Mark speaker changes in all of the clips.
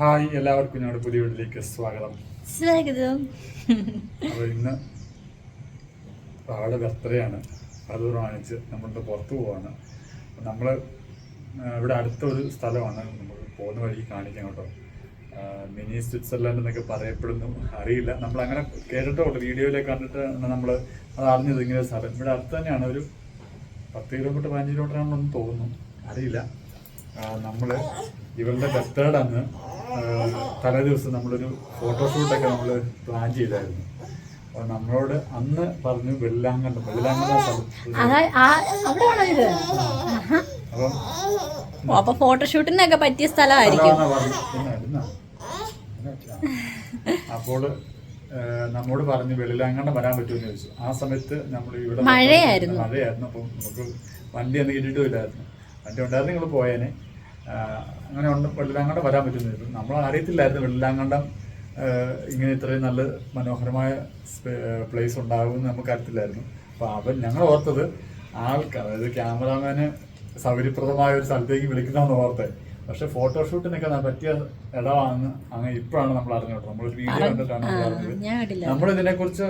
Speaker 1: Hi എല്ലാവർക്കും ഞങ്ങളുടെ പുതിയ വീട്ടിലേക്ക് സ്വാഗതം.
Speaker 2: സ്വാഗതം.
Speaker 1: അപ്പോൾ ഇന്ന് ആളുടെ ബർത്ത്ഡേ ആണ് അത് പ്രമാണിച്ച് നമ്മളിന്ന് പുറത്തു പോവാണ്. നമ്മൾ ഇവിടെ അടുത്തൊരു സ്ഥലമാണ്. നമ്മൾ പോകുന്ന വഴി കാണിക്കാം കേട്ടോ. മിനി സ്വിറ്റ്സർലാൻഡ് എന്നൊക്കെ പറയപ്പെടുന്നു. അറിയില്ല. നമ്മൾ അങ്ങനെ കേട്ടിട്ടുള്ളൂ വീഡിയോയിലൊക്കെ കണ്ടിട്ട് നമ്മൾ അത് അറിഞ്ഞത് ഇങ്ങനെ സ്ഥലം. ഇവിടെ അടുത്ത് തന്നെയാണ് ഒരു പത്ത് കിലോമീറ്റർ പതിനഞ്ച് കിലോമീറ്റർ ആണെന്നൊന്നും തോന്നുന്നു. അറിയില്ല. നമ്മൾ ഇവരുടെ ബർത്ത്ഡേ അന്ന് തലേ ദിവസം നമ്മളൊരു ഫോട്ടോഷൂട്ടൊക്കെ നമ്മൾ പ്ലാൻ ചെയ്തായിരുന്നു. നമ്മളോട് അന്ന് പറഞ്ഞു വെള്ളാങ്കണ്ടം വെള്ളാങ്കണ്ട അപ്പം
Speaker 2: ഫോട്ടോഷൂട്ടിനൊക്കെ പറ്റിയ സ്ഥലമായിരിക്കും.
Speaker 1: അപ്പോൾ നമ്മോട് പറഞ്ഞു വെള്ളിലാങ്കണ്ടം വരാൻ പറ്റുമെന്ന് ചോദിച്ചു. ആ സമയത്ത് നമ്മൾ ഇവിടെ
Speaker 2: മഴയായിരുന്നു.
Speaker 1: മഴയായിരുന്നു. അപ്പം നമുക്ക് വണ്ടി ഒന്നും കിട്ടിയിട്ടുമില്ലായിരുന്നു വണ്ടി ഉണ്ടായിരുന്നു നിങ്ങൾ പോയേനെ. അങ്ങനെ ഉണ്ട്. വെള്ളിലാങ്കണ്ടം വരാൻ പറ്റുന്നില്ല നമ്മൾ അറിയത്തില്ലായിരുന്നു വെള്ളിലാങ്കണ്ടം ഇങ്ങനെ ഇത്രയും നല്ല മനോഹരമായ പ്ലേസ് ഉണ്ടാകുമെന്ന് നമുക്ക് അറിയത്തില്ലായിരുന്നു. അപ്പോൾ അവൻ ഞങ്ങൾ ഓർത്തത് ആൾക്ക് അതായത് ക്യാമറാമാന് സൗകര്യപ്രദമായ ഒരു സ്ഥലത്തേക്ക് വിളിക്കുന്നതെന്ന് ഓർത്തെ. പക്ഷെ ഫോട്ടോഷൂട്ടിനൊക്കെ പറ്റിയ ഇടമാണെന്ന് അങ്ങനെ ഇപ്പോഴാണ് നമ്മൾ അറിഞ്ഞത്. ഒരു വീഡിയോ കണ്ടിട്ടാണ് നമ്മൾ അറിഞ്ഞത്. നമ്മൾ ഇതിനെക്കുറിച്ച്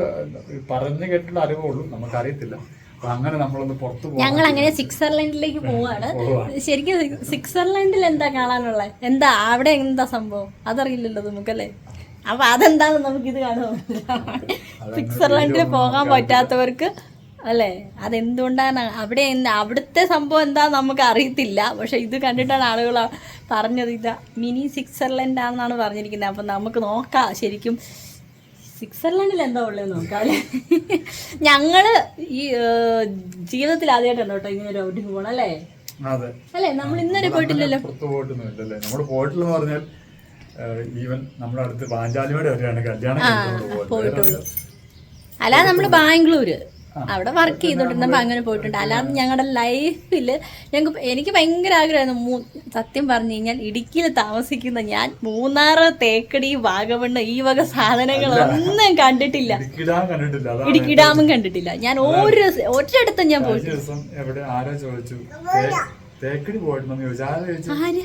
Speaker 1: പറഞ്ഞു കേട്ടിട്ടുള്ള അറിവുള്ളൂ നമുക്ക് അറിയത്തില്ല അപ്പൊ അങ്ങനെ നമ്മളൊന്ന് പുറത്തു
Speaker 2: ഞങ്ങൾ അങ്ങനെ സ്വിറ്റ്സർലൻഡിലേക്ക് പോവാണ്. ശരിക്കും സ്വിറ്റ്സർലൻഡിൽ എന്താ കാണാനുള്ളത് എന്താ അവിടെ എന്താ സംഭവം? അതറിയില്ലല്ലോ നമുക്കല്ലേ? അപ്പൊ അതെന്താണെന്ന് നമുക്കിത് കാണുമോ സ്വിറ്റ്സർലൻഡിൽ പോകാൻ പറ്റാത്തവർക്ക് അല്ലേ? അതെന്തുകൊണ്ടാണ്? അവിടെ എന്ത് അവിടുത്തെ സംഭവം എന്താ നമുക്ക് അറിയത്തില്ല. പക്ഷെ ഇത് കണ്ടിട്ടാണ് ആളുകൾ പറഞ്ഞത് ഇതാ മിനി സ്വിറ്റ്സർലൻഡ് ആണെന്നാണ് പറഞ്ഞിരിക്കുന്നത്. അപ്പം നമുക്ക് നോക്കാം. ശരിക്കും സ്വിറ്റ്സർലൻഡിൽ എന്താ ഉള്ളത് നോക്കാം അല്ലേ ഞങ്ങൾ ഈ ജീവിതത്തിൽ ആദ്യമായിട്ടാണ് കേട്ടോ ഇങ്ങനെ ഒരു ഔട്ടിങ് പോകണം അല്ലേ? അല്ലേ? നമ്മൾ ഇന്നലെ പോയിട്ടില്ലല്ലോ.
Speaker 1: നമ്മൾ പോയിട്ടില്ലെന്ന് പറഞ്ഞാൽ ഈവൻ നമ്മുടെ അടുത്ത് പാഞ്ചാലിമേട് വരെയാണ് കല്യാണം
Speaker 2: പോയിട്ടുള്ളൂ. അല്ല നമ്മൾ ബാംഗ്ലൂര്. അവിടെ വർക്ക് ചെയ്തോണ്ടിരുന്നപ്പോ അങ്ങനെ പോയിട്ടുണ്ട്. അല്ലാതെ ഞങ്ങളുടെ ലൈഫിൽ ഞങ്ങൾക്ക് എനിക്ക് ഭയങ്കര ആഗ്രഹമായിരുന്നു. സത്യം പറഞ്ഞു കഴിഞ്ഞാൽ ഇടുക്കിയിൽ താമസിക്കുന്ന ഞാൻ മൂന്നാറ് തേക്കടി വാഗമണ്ണ് ഈ വക സാധനങ്ങളൊന്നും കണ്ടിട്ടില്ല.
Speaker 1: ഇടുക്കി
Speaker 2: ഡാമും കണ്ടിട്ടില്ല. ഞാൻ ഒരു ഒരിടത്തും ഞാൻ പോയി
Speaker 1: എവിടെ ആരോ ചോദിച്ചു? തേ- തേക്കടി പോയിട്ടുണ്ടെന്ന് ചോദിച്ചു. ആരോ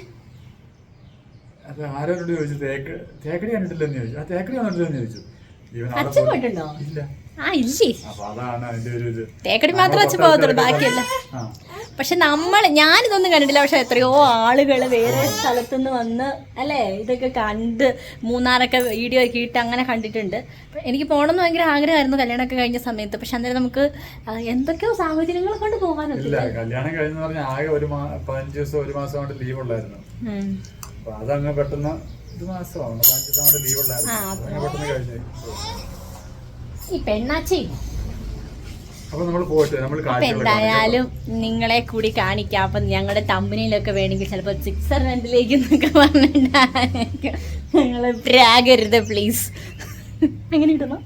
Speaker 1: അത് ആരോട് ചോദിച്ചു. തേക്ക് തേക്കടി കണ്ടിട്ടില്ലെന്ന് ചോദിച്ചു. ആ തേക്കടി കണ്ടിട്ടില്ലെന്ന് ചോദിച്ചു. ഇവൻ
Speaker 2: പോയിട്ടുണ്ടോ?
Speaker 1: ഇല്ല.
Speaker 2: ആ ഇല്ലേ? തേക്കടി മാത്രം വെച്ച് പോകത്തുള്ളൂ ബാക്കിയല്ല. പക്ഷെ നമ്മൾ ഞാനിതൊന്നും കണ്ടിട്ടില്ല. പക്ഷെ എത്രയോ ആളുകൾ വേറെ സ്ഥലത്തു നിന്ന് വന്ന് അല്ലേ? ഇതൊക്കെ കണ്ട് മൂന്നാറൊക്കെ വീഡിയോ ഒക്കെ ഇട്ട് അങ്ങനെ കണ്ടിട്ടുണ്ട്. എനിക്ക് പോകണമെന്ന് ഭയങ്കര ആഗ്രഹമായിരുന്നു കല്യാണമൊക്കെ കഴിഞ്ഞ സമയത്ത്. പക്ഷെ അന്നേരം നമുക്ക് എന്തൊക്കെയോ സാഹചര്യങ്ങൾ കൊണ്ട് പോകാനൊക്കെ
Speaker 1: ഇല്ല കല്യാണം കഴിഞ്ഞെന്ന് പറഞ്ഞാൽ ആകെ ഒരു പതിനഞ്ച് ദിവസം ഒരു മാസം കൊണ്ട് ലീവ് ഉള്ളായിരുന്നു. അതങ്ങ് പെട്ടെന്ന് ഒരു മാസമാണ്? പതിനഞ്ച് ദിവസം കൊണ്ട് ലീവ് ഉള്ളായിരുന്നു. പെട്ടെന്ന് കഴിഞ്ഞു.
Speaker 2: ഈ പെണ്ണാച്ചി.
Speaker 1: അപ്പൊ നമ്മൾ പോയിട്ട് നമ്മൾ
Speaker 2: എന്തായാലും നിങ്ങളെ കൂടി കാണിക്കാം. അപ്പൊ ഞങ്ങളുടെ തമ്പനിയിലൊക്കെ വേണമെങ്കിൽ ചിലപ്പോൾ സ്വിറ്റ്സർലൻഡിലേക്ക് എന്നൊക്കെ പറഞ്ഞിട്ട് ഞങ്ങൾ പ്രാഗരുത് പ്ലീസ് എങ്ങനെ ഇടണം?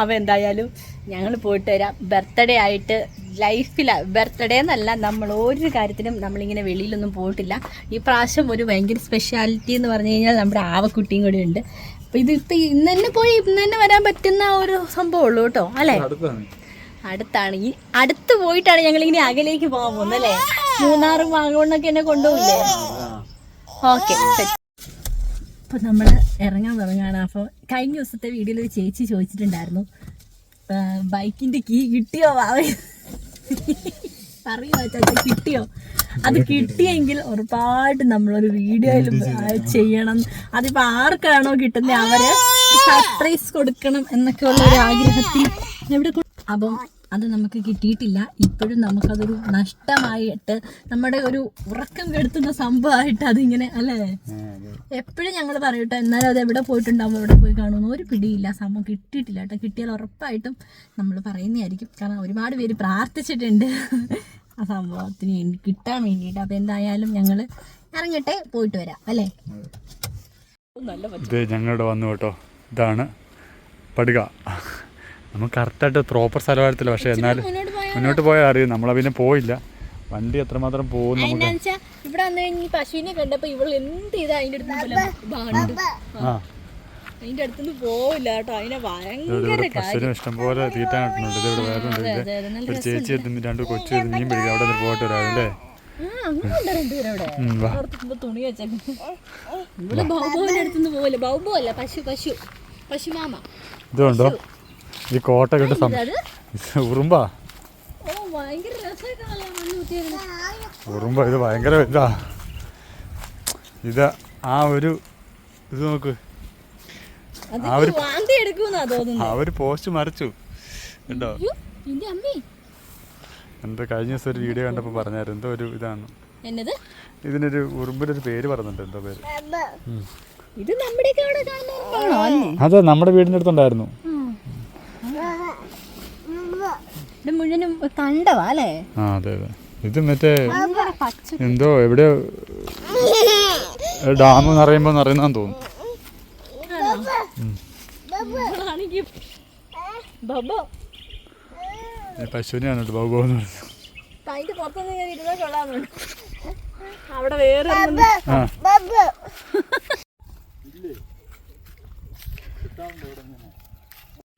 Speaker 2: അപ്പോൾ എന്തായാലും ഞങ്ങൾ പോയിട്ട് വരാം. ബർത്ത്ഡേ ആയിട്ട് ലൈഫിൽ ബർത്ത്ഡേ എന്നല്ല നമ്മൾ ഒരു കാര്യത്തിനും നമ്മളിങ്ങനെ വെളിയിലൊന്നും പോയിട്ടില്ല. ഈ പ്രാവശ്യം ഒരു ഭയങ്കര സ്പെഷ്യാലിറ്റി എന്ന് പറഞ്ഞു കഴിഞ്ഞാൽ നമ്മുടെ ആവക്കുട്ടിയും കൂടി ഉണ്ട്. അപ്പോൾ ഇത് ഇപ്പൊ ഇന്ന് തന്നെ പോയി ഇന്ന് തന്നെ വരാൻ പറ്റുന്ന ഒരു സംഭവം ഉള്ളൂ കേട്ടോ അല്ലേ?
Speaker 1: അടുത്താണ്.
Speaker 2: ഈ അടുത്ത് പോയിട്ടാണ് ഞങ്ങൾ ഇങ്ങനെ അകലേക്ക് പോകാൻ പോകുന്നത് അല്ലേ? മൂന്നാറും വാഗോണൊക്കെ എന്നെ കൊണ്ടുപോകില്ലേ ഓക്കെ അപ്പൊ നമ്മൾ ഇറങ്ങാൻ തുടങ്ങാണ്. അപ്പോൾ കഴിഞ്ഞ ദിവസത്തെ വീഡിയോയിൽ ഒരു ചേച്ചി ചോദിച്ചിട്ടുണ്ടായിരുന്നു ബൈക്കിന്റെ കീ കിട്ടിയോ വാവ പറയോ ചേച്ചി കിട്ടിയോ? അത് കിട്ടിയെങ്കിൽ ഒരുപാട് നമ്മളൊരു വീഡിയോയിൽ ചെയ്യണം. അതിപ്പോ ആർക്കാണോ കിട്ടുന്നത് അവർ സർപ്രൈസ് കൊടുക്കണം എന്നൊക്കെ ഉള്ള ഒരു ആഗ്രഹത്തിൽ എവിടെ അപ്പം അത് നമുക്ക് കിട്ടിയിട്ടില്ല. ഇപ്പോഴും നമുക്കതൊരു നഷ്ടമായിട്ട് നമ്മുടെ ഒരു ഉറക്കം കെടുത്തുന്ന സംഭവമായിട്ട് അതിങ്ങനെ അല്ലേ? എപ്പോഴും ഞങ്ങൾ പറയട്ടോ എന്നാലും അത് എവിടെ പോയിട്ടുണ്ടാവും എവിടെ പോയി കാണുമെന്ന് ഒരു പിടിയില്ല. സംഭവം കിട്ടിയിട്ടില്ല കേട്ടോ. കിട്ടിയാൽ ഉറപ്പായിട്ടും നമ്മൾ പറയുന്നതായിരിക്കും. കാരണം ഒരുപാട് പേര് പ്രാർത്ഥിച്ചിട്ടുണ്ട്. ആ സംഭവത്തിന് വേണ്ടി കിട്ടാൻ വേണ്ടിയിട്ട്. അപ്പോൾ എന്തായാലും ഞങ്ങൾ ഇറങ്ങട്ടെ പോയിട്ട് വരാം. അല്ലേ?
Speaker 1: ഇത് ഞങ്ങളുടെ വന്നു കേട്ടോ. ഇതാണ് പടുക. നമുക്ക് കറക്റ്റായിട്ട് പ്രോപ്പർ സ്ഥലമായിട്ടില്ല പക്ഷെ എന്നാലും
Speaker 2: മുന്നോട്ട് പോയാൽ
Speaker 1: അറിയും. നമ്മളെ പിന്നെ പോയില്ല. വണ്ടി എത്രമാത്രം പോകും നമുക്ക്
Speaker 2: ഇവിടെ വന്നു കഴിഞ്ഞാൽ പശുവിനെ കണ്ടപ്പോൾ ഇവൾ എന്ത് ചെയ്താ? അതിന്റെ അടുത്ത് അതിന്റെ അടുത്തുനിന്ന് പോവില്ല കേട്ടോ. അതിനെ ഭയങ്കര
Speaker 1: ഇവിടെ പശുവിനും ഇഷ്ടംപോലെ തീറ്റാൻ ഇവിടെ വേറെ ഒരു ചേച്ചി രണ്ട് കൊച്ചു മീൻ പിടിക്കുക അവിടെ നിന്ന് പോയിട്ട്.
Speaker 2: പുറത്തുമ്പോ തുണി ഇവിടെ ബൗബോന്റെ അടുത്തുനിന്ന് പോവില്ല. ബൗബോ അല്ല പശു പശു. പശുമാമ.
Speaker 1: ഇതുണ്ടോ? ഈ കോട്ട കെട്ട് ഉറുമ്പാ? ഉറുമ്പ ഇത് ഭയങ്കര ഇതാ. ഇത് ആ ഒരു ഇത് നോക്ക്. ഒരു-
Speaker 2: വാന്തി എടുക്കുന്നാ തോന്നുന്നു.
Speaker 1: പോസ്റ്റ് മറിച്ചു. കേട്ടോ എന്താ കഴിഞ്ഞ ദിവസം ഒരു വീഡിയോ കണ്ടപ്പോൾ പറഞ്ഞായിരുന്നു. എന്തോ ഒരു ഇതാണ്. ഇതിനൊരു ഉറുമ്പിനൊരു പേര് പറഞ്ഞിട്ട് എന്തോ പേര്?
Speaker 2: ഇത്
Speaker 1: അതെ നമ്മുടെ വീടിന്റെ അടുത്തുണ്ടായിരുന്നു.
Speaker 2: ഇത് മുഴുവനും കണ്ടവാ അല്ലേ?
Speaker 1: ആ അതെ അതെ. ഇത് മറ്റേ എന്തോ എവിടെയോ ഡാം നിറയുമ്പോൾ നിറയുന്നതാന്ന് തോന്നുന്നു. പശുവിനെയാണ് കേട്ടോ ബാബു എന്ന് പറഞ്ഞത്.
Speaker 2: അതിന്റെ പുറത്തൊന്നും ഞാൻ ഇരുന്നാ കൊള്ളാമെന്നുണ്ട് അവിടെ വേറെ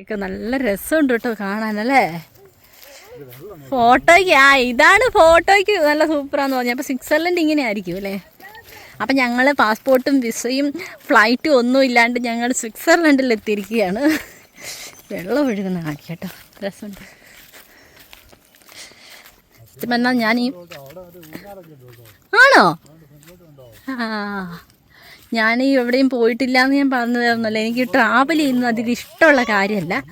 Speaker 2: ഒക്കെ നല്ല രസമുണ്ട് കേട്ടോ കാണാനല്ലേ ഫോട്ടോയ്ക്ക് ആ ഇതാണ് ഫോട്ടോയ്ക്ക് നല്ല സൂപ്പറാന്ന് പറഞ്ഞത്. അപ്പൊ സ്വിറ്റ്സർലൻഡ് ഇങ്ങനെ ആയിരിക്കും അല്ലേ? അപ്പം ഞങ്ങൾ പാസ്പോർട്ടും വിസയും ഫ്ലൈറ്റും ഒന്നും ഇല്ലാണ്ട് ഞങ്ങൾ സ്വിറ്റ്സർലൻഡിൽ എത്തിയിരിക്കുകയാണ്. വെള്ളം ഒഴുകുന്ന കാണിക്കാം കേട്ടോ രസമുണ്ട് പറഞ്ഞാൽ ഞാൻ ഈ ആണോ? ആ. ഞാൻ എവിടെയും പോയിട്ടില്ല എന്ന് ഞാൻ പറഞ്ഞതായിരുന്നല്ലോ. എനിക്ക് ട്രാവൽ ചെയ്യുന്നത് അധികം ഇഷ്ടമുള്ള കാര്യമല്ല.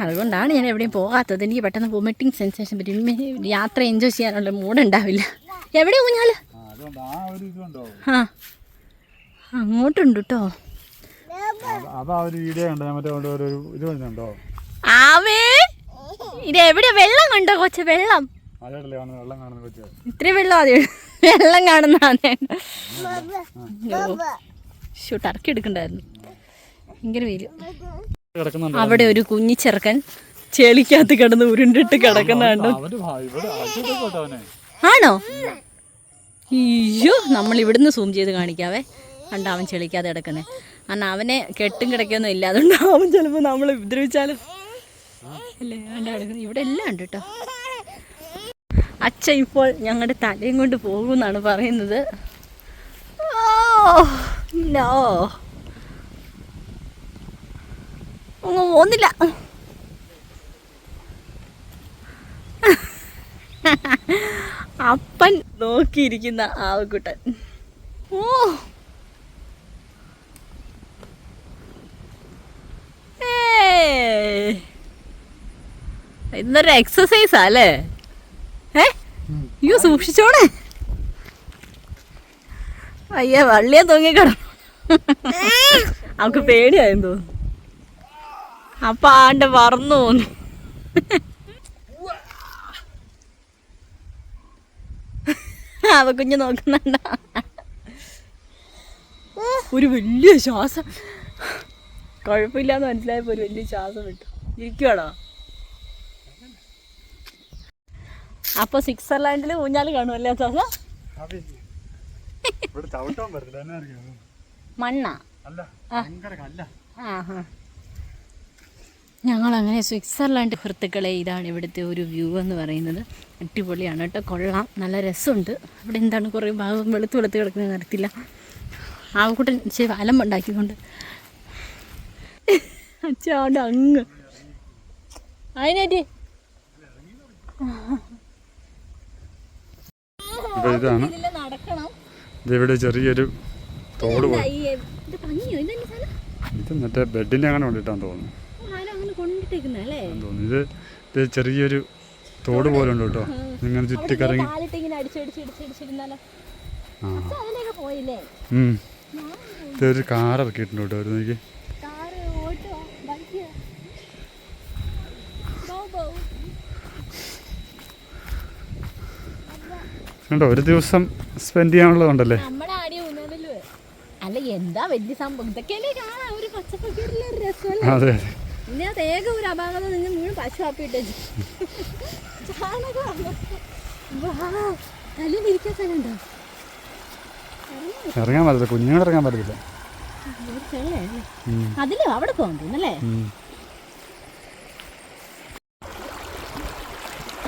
Speaker 2: അതുകൊണ്ടാണ് ഞാൻ എവിടെയും പോകാത്തത്. എനിക്ക് പെട്ടെന്ന് വോമിറ്റിംഗ് സെൻസേഷൻ പറ്റും. യാത്ര എൻജോയ് ചെയ്യാനുള്ള മൂഡ് ഉണ്ടാവില്ല. എവിടെ ഊഞ്ഞാൽ? ആ അങ്ങോട്ടുണ്ട് കേട്ടോ
Speaker 1: അതാ ഒരു വീഡിയോ കണ്ടോ ഞാൻ മറ്റേ ഒരു ഒരു ഇത് കണ്ടോ
Speaker 2: ആമേ ഇത് എവിടെ വെള്ളം കണ്ടോ കൊച്ചു? വെള്ളം.
Speaker 1: വന്ന് വെള്ളം കാണുന്ന
Speaker 2: വെള്ളം അതെ വെള്ളം കാണുന്നതാണ് ഷൂ ടർക്കി എടുക്കണ്ടായിരുന്നു ഭയങ്കര അവിടെ ഒരു കുഞ്ഞി ചെറുക്കൻ ചെളിക്കകത്ത് കിടന്ന് ഉരുണ്ടിട്ട് കിടക്കുന്നുണ്ട്. ആണോ? അയ്യോ നമ്മൾ ഇവിടുന്ന് സൂം ചെയ്ത് കാണിക്കാവേ. കണ്ട അവൻ ചെളിക്കാതെ കിടക്കുന്നേ. കാരണം അവനെ കെട്ടും കിടക്കൊന്നും ഇല്ല അതുകൊണ്ട് അവൻ ചിലപ്പോൾ നമ്മൾ ഉപദ്രവിച്ചാലും. അല്ലേ കണ്ട കിടക്കുന്നത് ഇവിടെ എല്ലാം ഉണ്ട് കേട്ടോ അച്ഛൻ ഇപ്പോൾ ഞങ്ങളുടെ തലയും കൊണ്ട് പോകുമെന്നാണ് പറയുന്നത്. Oh no. അങ്ങ് അപ്പൻ നോക്കിയിരിക്കുന്ന ആവക്കുട്ടൻ ഓ. ഇന്നൊരു എക്സസൈസാ അല്ലേ? ഏ? അയ്യോ സൂക്ഷിച്ചോണേ അയ്യ വള്ളിയെ തൂങ്ങിക്കിടന്നു അവക്ക് പേടിയായെന്ന് അപ്പൊ ആണ്ട് പറന്നു പോന്നു. അവ കുഞ്ഞ് നോക്കുന്നുണ്ട? ഒരു വലിയ ശ്വാസം. കുഴപ്പമില്ലാന്ന് മനസ്സിലായപ്പോ ഒരു വലിയ ശ്വാസം വിട്ടു. ഇരിക്കുവാണോ? അപ്പൊ സ്വിറ്റ്സർലാൻഡിൽ ഊഞ്ഞാൽ കാണുമല്ലേ
Speaker 1: അറിയാമോ?
Speaker 2: മണ്ണാ?
Speaker 1: അല്ല
Speaker 2: അങ്ങനെ സ്വിറ്റ്സർലാൻഡ് സുഹൃത്തുക്കളെ ഇതാണ് ഇവിടുത്തെ ഒരു വ്യൂ എന്ന് പറയുന്നത്. അടിപൊളിയാണ് കേട്ടോ കൊള്ളാം. നല്ല രസമുണ്ട്. ഇവിടെ എന്താണ് കുറേ ഭാഗം വെളുത്ത് വെളുത്ത് കിടക്കുന്നത് അറിയത്തില്ല. ആവക്കൂട്ടൻ വലം അലമ്പുണ്ടാക്കിക്കൊണ്ട് അച്ഛാണ്ട് അങ്ങ്. അതിനേറ്റി
Speaker 1: ഇതാണ്. ഇതിവിടെ ചെറിയൊരു തോട്
Speaker 2: ഇത്
Speaker 1: മറ്റേ ബെഡിന്റെ അങ്ങനെ കൊണ്ടിട്ടാന്ന് തോന്നുന്നു. തോന്നുന്നു. ഇത് ചെറിയൊരു തോട് പോലെ ഉണ്ട് കേട്ടോ. ഇങ്ങനെ ചുറ്റിക്കറങ്ങി. ഇതൊരു കാർ ഇറക്കിയിട്ടുണ്ട് കേട്ടോ ഒരു നോക്കി. കണ്ടോ ഒരു ദിവസം സ്പെൻഡ് ചെയ്യാനുള്ളതുണ്ടല്ലേ
Speaker 2: അല്ല എന്താ വലിയ സംഭവം? ഇതൊക്കെയല്ലേ കാണാൻ ഒരു ഒരു രസമല്ലേ?
Speaker 1: അതെ.
Speaker 2: ഇതിനകത്ത് ഏക ഒരു അപാകത നിന്ന് മുഴുവൻ പശു ആപ്പിയിട്ട് ചാണകം. തലയിൽ ഇരിക്കാൻ സ്ഥലമുണ്ടോ
Speaker 1: ഇറങ്ങാൻ പറ്റില്ല കുഞ്ഞുങ്ങൾ ഇറങ്ങാൻ പറ്റത്തില്ല.
Speaker 2: അതിലോ അവിടെ
Speaker 1: ഉം.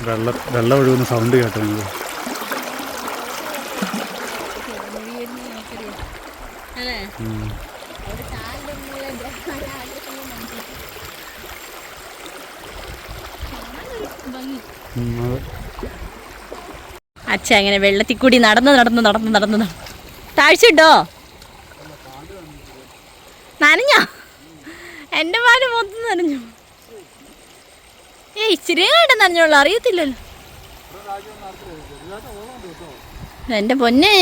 Speaker 1: വെള്ളം വെള്ളം ഒഴുകുന്ന സൗണ്ട് കേട്ടോ നിങ്ങൾ
Speaker 2: താല്പര്യം അല്ലേ
Speaker 1: ഉം.
Speaker 2: അവിടെ ചാലിടുന്നുള്ള ആഗ്രഹങ്ങൾ മനസ്സിലാക്കി കാണാനൊരു ഭംഗി
Speaker 1: ഉം, അതെ.
Speaker 2: അച്ഛ അങ്ങനെ വെള്ളത്തിൽ കൂടി നടന്ന് നടന്ന് നടന്ന് നടന്ന് നടന്ന്. താഴ്ച ഇട്ടോ നനഞ്ഞോ? എന്റെ പാൽ മൊത്തം നനഞ്ഞു. ഏ ഇച്ചിരി ആയിട്ട് നനഞ്ഞോളൂ അറിയത്തില്ലല്ലോ. എന്റെ പൊന്നേ.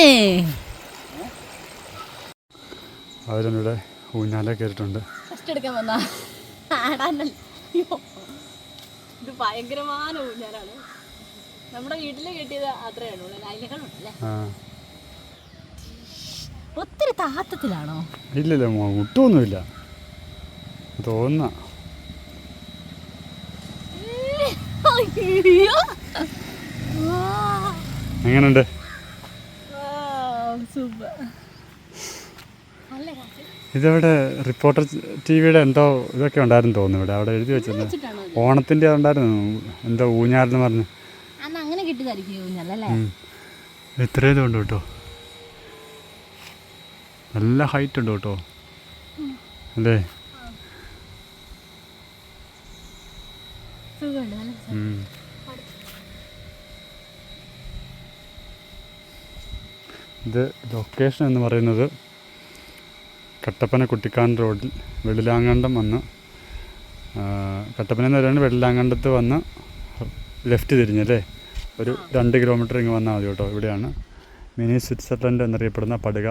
Speaker 1: അവരൊന്നിവിടെ ഊഞ്ഞാല കയറിയിട്ടുണ്ട്.
Speaker 2: ഫസ്റ്റ് എടുക്കാൻ വന്നാ. ആടാനല്ലോ ഇത് ഭയങ്കരമായ ഊഞ്ഞാലാണ്. നമ്മുടെ വീട്ടിൽ കിട്ടിയത് അത്രേ ഉള്ളൂ. ഒത്തിരി താത്തത്തിലാണോ?
Speaker 1: ഇല്ലില്ല
Speaker 2: മുട്ടൊന്നുമില്ല. തോന്ന. എങ്ങനുണ്ട്?
Speaker 1: ഇതവിടെ റിപ്പോർട്ടർ ടി വിയുടെ എന്തോ ഇതൊക്കെ ഉണ്ടായിരുന്നു തോന്നുന്നു ഇവിടെ. അവിടെ എഴുതി
Speaker 2: വെച്ചിരുന്നു.
Speaker 1: ഓണത്തിന്റെ ഉണ്ടായിരുന്നു എന്തോ ഊഞ്ഞാലെന്ന് പറഞ്ഞ്.
Speaker 2: കിട്ടിയതായിരിക്കും ഊഞ്ഞാലല്ലേ
Speaker 1: ഉം. ഇത്രയും ഇതുണ്ട് കേട്ടോ. നല്ല ഹൈറ്റ് ഉണ്ട് കേട്ടോ. അല്ലേ. ഇത് ലൊക്കേഷൻ എന്ന് പറയുന്നത് കട്ടപ്പന കുട്ടിക്കാൻ റോഡിൽ വെള്ളിലാങ്കണ്ടം വന്ന് കട്ടപ്പന എന്ന് പറയുന്നത് വെള്ളിലാങ്കണ്ടത്ത് വന്ന് ലെഫ്റ്റ് തിരിഞ്ഞല്ലേ ഒരു രണ്ട് കിലോമീറ്റർ ഇങ്ങ് വന്നാൽ മതി കേട്ടോ. ഇവിടെയാണ് മിനി സ്വിറ്റ്സർലൻഡ് എന്നറിയപ്പെടുന്ന പടുക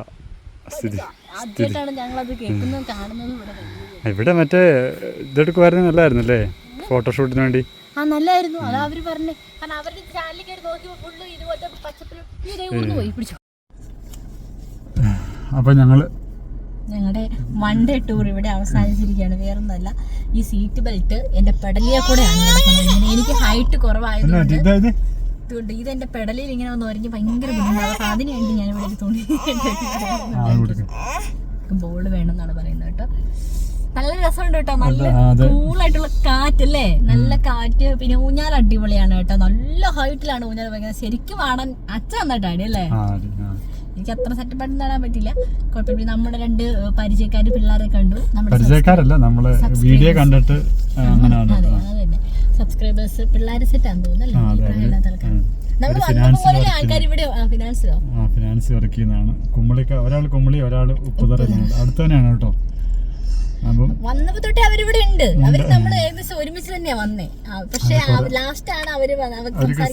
Speaker 1: സ്ഥിതി
Speaker 2: സ്ഥിതി. ഇവിടെ
Speaker 1: മറ്റേ ഇതെടുക്കുമായിരുന്നു നല്ലായിരുന്നല്ലേ? ഫോട്ടോഷൂട്ടിന് വേണ്ടി.
Speaker 2: ആ നല്ലായിരുന്നു. അതാ അവർ പറഞ്ഞേ. കാരണം അവരുടെ ചാനലിൽ കയറി ഫുള്ള് ഇതുപോലത്തെ പോയി. പിടിച്ചോ.
Speaker 1: ഞങ്ങൾ
Speaker 2: ഞങ്ങളുടെ വൺ ഡേ ടൂർ ഇവിടെ അവസാനിച്ചിരിക്കുകയാണ്. വേറൊന്നല്ല ഈ സീറ്റ് ബെൽറ്റ് എന്റെ പെടലിയെ കൂടെയാണ് കിടക്കുന്നത് എനിക്ക് ഹൈറ്റ് കുറവായതുകൊണ്ട്
Speaker 1: ഇതായത്
Speaker 2: ഇതുകൊണ്ട് ഇത് എന്റെ പെടലിൽ ഇങ്ങനെ വന്ന് ഒരഞ്ഞ് ഭയങ്കര ബുദ്ധിമുട്ടാണ്. അപ്പൊ അതിന് വേണ്ടി ഞാൻ ഇവിടെ തോന്നി തുണി ബോൾ വേണം എന്നാണ് പറയുന്നത് കേട്ടോ. നല്ല രസമുണ്ട് കേട്ടോ. നല്ല കൂളായിട്ടുള്ള കാറ്റ് അല്ലേ? നല്ല കാറ്റ്. പിന്നെ ഊഞ്ഞാൽ അടിപൊളിയാണ് കേട്ടോ. നല്ല ഹൈറ്റിലാണ് ഊഞ്ഞാൽ ഭയങ്കര ശരിക്കും ആടാൻ അച്ഛൻ നന്നായിട്ടാണ് അല്ലേ?
Speaker 1: ആ അതെ,
Speaker 2: എനിക്ക് അത്ര സെറ്റപ്പ് ആയിട്ട് നടാൻ പറ്റില്ല കുഴപ്പമില്ല. നമ്മുടെ രണ്ട് പരിചയക്കാര് പിള്ളേരെ കണ്ടു. നമ്മുടെ
Speaker 1: പരിചയക്കാരല്ല നമ്മൾ വീഡിയോ കണ്ടിട്ട് അങ്ങനെയാണ്.
Speaker 2: സബ്സ്ക്രൈബേഴ്സ് പിള്ളാരെ സെറ്റാന്ന് ആൾക്കാർ ഇവിടെ ഫിനാൻസിലോ
Speaker 1: ആ ഫിനാൻസ് വർക്ക് ചെയ്യുന്നതാണ്. കുമ്മളിക്ക ഒരാൾ കുമ്മളി ഒരാൾ ഉപ്പുതറ അടുത്ത് തന്നെയാണ് കേട്ടോ.
Speaker 2: വന്നപ്പോ തൊട്ടേ അവരിവിടെ ഉണ്ട്. അവർ നമ്മൾ ഏകദേശം ഒരുമിച്ച് തന്നെയാ വന്നേ. പക്ഷെ ലാസ്റ്റ് ആണ് അവർ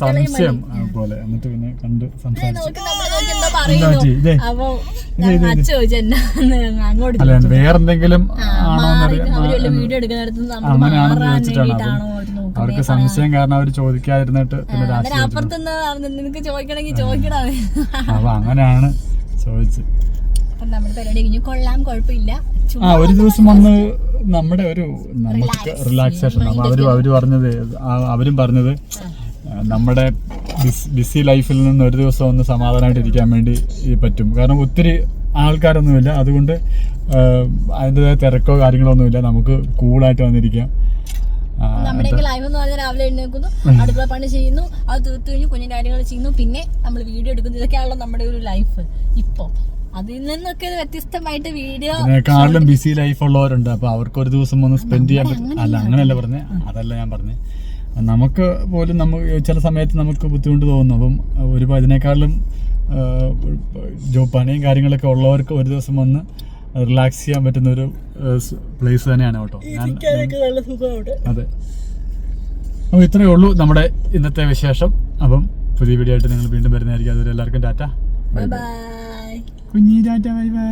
Speaker 1: സംശയം പോലെ. എന്നിട്ട് പിന്നെ കണ്ട് സംസാരിച്ചു. വേറെന്തെങ്കിലും ആണോ
Speaker 2: വീഡിയോ എടുക്കുന്നിടത്ത് നമ്മൾ
Speaker 1: അവർക്ക് സംശയം കാരണം അവർ ചോദിക്കാതിരുന്നിട്ട് പിന്നെ
Speaker 2: അപ്പുറത്തുനിന്ന് നിനക്ക് ചോദിക്കണമെങ്കിൽ ചോദിക്കണം
Speaker 1: അപ്പൊ അങ്ങനെയാണ് ചോദിച്ചു.
Speaker 2: അപ്പൊ നമ്മുടെ പരിപാടി കഴിഞ്ഞു. കൊള്ളാം കുഴപ്പമില്ല.
Speaker 1: ആ ഒരു ദിവസം വന്ന് നമ്മുടെ ഒരു നമുക്ക് റിലാക്സേഷൻ അവരും അവർ പറഞ്ഞത് അവരും പറഞ്ഞത് നമ്മുടെ ബിസി ലൈഫിൽ നിന്ന് ഒരു ദിവസം ഒന്ന് സമാധാനമായിട്ട് ഇരിക്കാൻ വേണ്ടി പറ്റും. കാരണം ഒത്തിരി ആൾക്കാരൊന്നുമില്ല. അതുകൊണ്ട് അതിന്റെതായ തിരക്കോ കാര്യങ്ങളോ ഒന്നുമില്ല. നമുക്ക് കൂളായിട്ട് വന്നിരിക്കാം.
Speaker 2: നമ്മുടെയൊക്കെ ലൈവ് എന്ന് പറഞ്ഞാൽ രാവിലെ എഴുന്നേൽക്കുന്നു അടുക്കള പണി ചെയ്യുന്നു അത് തീർത്തു കഴിഞ്ഞു കുഞ്ഞു കാര്യങ്ങൾ ചെയ്യുന്നു. പിന്നെ നമ്മൾ വീഡിയോ എടുക്കുന്നു ഇതൊക്കെയാണല്ലോ നമ്മുടെ ഒരു ലൈഫ് ഇപ്പൊ അതിൽ നിന്നൊക്കെ വ്യത്യസ്തമായിട്ട് വീഡിയോ
Speaker 1: ബിസി ലൈഫ് ഉള്ളവരുണ്ട്. അപ്പൊ അവർക്ക് ഒരു ദിവസം ഒന്ന് സ്പെൻഡ് ചെയ്യാൻ പറ്റും അല്ല അങ്ങനെയല്ല പറഞ്ഞേ. അതല്ല ഞാൻ പറഞ്ഞേ. നമുക്ക് പോലും നമുക്ക് ചില സമയത്ത് നമുക്ക് ബുദ്ധിമുട്ട് തോന്നുന്നു അപ്പം ഒരു അതിനേക്കാളും ജോബ് പണിയും കാര്യങ്ങളൊക്കെ ഉള്ളവർക്ക് ഒരു ദിവസം വന്ന് റിലാക്സ് ചെയ്യാൻ പറ്റുന്ന ഒരു പ്ലേസ് തന്നെയാണ് കേട്ടോ. ഞാൻ അതെ. അപ്പോൾ ഇത്രയേ ഉള്ളൂ നമ്മുടെ ഇന്നത്തെ വിശേഷം. അപ്പം പുതിയ വീഡിയോ ആയിട്ട് നിങ്ങൾ വീണ്ടും വരുന്നതായിരിക്കും. അതുവരെ എല്ലാവർക്കും ടാറ്റ. ബൈ
Speaker 2: ബൈ
Speaker 1: കുഞ്ഞി ടാറ്റ ബൈ ബൈ